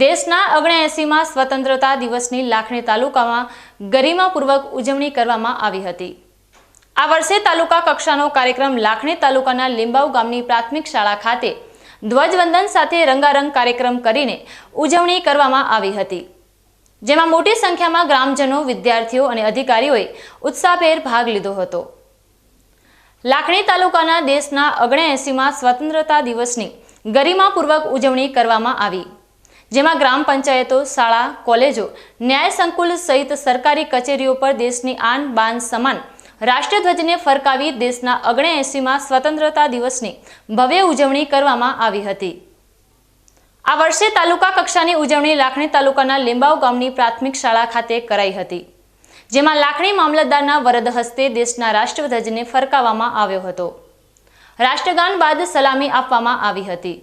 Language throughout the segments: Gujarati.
દેશના ઓગણએંસીમાં સ્વતંત્રતા દિવસની લાખણી તાલુકામાં ગરિમાપૂર્વક ઉજવણી કરવામાં આવી હતી. આ વર્ષે તાલુકા કક્ષાનો કાર્યક્રમ લાખણી તાલુકાના લીંબાવ ગામની પ્રાથમિક શાળા ખાતે ધ્વજવંદન સાથે રંગારંગ કાર્યક્રમ કરીને ઉજવણી કરવામાં આવી હતી. જેમાં મોટી સંખ્યામાં ગ્રામજનો, વિદ્યાર્થીઓ અને અધિકારીઓએ ઉત્સાહભેર ભાગ લીધો હતો. લાખણી તાલુકાના દેશના ઓગણએંસીમાં સ્વતંત્રતા દિવસની ગરિમાપૂર્વક ઉજવણી કરવામાં આવી. જેમાં ગ્રામ પંચાયતો, શાળા, કોલેજો, ન્યાય સંકુલ સહિત સરકારી કચેરીઓ પર દેશની આન બાન સમાન રાષ્ટ્રધ્વજને ફરકાવી દેશના ઓગણએંસીમાં સ્વતંત્રતા દિવસની ભવ્ય ઉજવણી કરવામાં આવી હતી. આ વર્ષે તાલુકા કક્ષાની ઉજવણી લાખણી તાલુકાના લીંબાવ ગામની પ્રાથમિક શાળા ખાતે કરાઈ હતી, જેમાં લાખણી મામલતદારના વરદ હસ્તે દેશના રાષ્ટ્રધ્વજને ફરકાવવામાં આવ્યો હતો. રાષ્ટ્રગાન બાદ સલામી આપવામાં આવી હતી.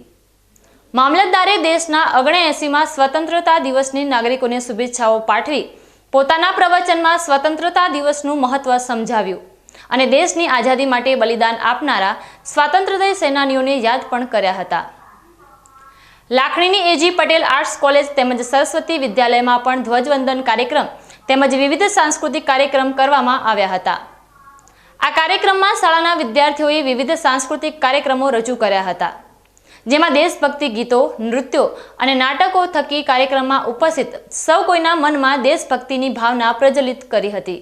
મામલતદારે દેશના ઓગણએંસીમાં સ્વતંત્રતા દિવસની નાગરિકોને શુભેચ્છાઓ પાઠવી પોતાના પ્રવચનમાં સ્વતંત્રતા દિવસનું મહત્વ સમજાવ્યું અને દેશની આઝાદી માટે બલિદાન આપનારા સ્વાતંત્ર્ય સેનાનીઓને યાદ પણ કર્યા હતા. લાખણીની એજી પટેલ આર્ટ્સ કોલેજ તેમજ સરસ્વતી વિદ્યાલયમાં પણ ધ્વજવંદન કાર્યક્રમ તેમજ વિવિધ સાંસ્કૃતિક કાર્યક્રમ કરવામાં આવ્યા હતા. આ કાર્યક્રમમાં શાળાના વિદ્યાર્થીઓએ વિવિધ સાંસ્કૃતિક કાર્યક્રમો રજૂ કર્યા હતા. જેમાં દેશભક્તિ ગીતો, નૃત્યો અને નાટકો થકી કાર્યક્રમમાં ઉપસ્થિત સૌ કોઈના મનમાં દેશભક્તિની ભાવના પ્રજ્વલિત કરી હતી.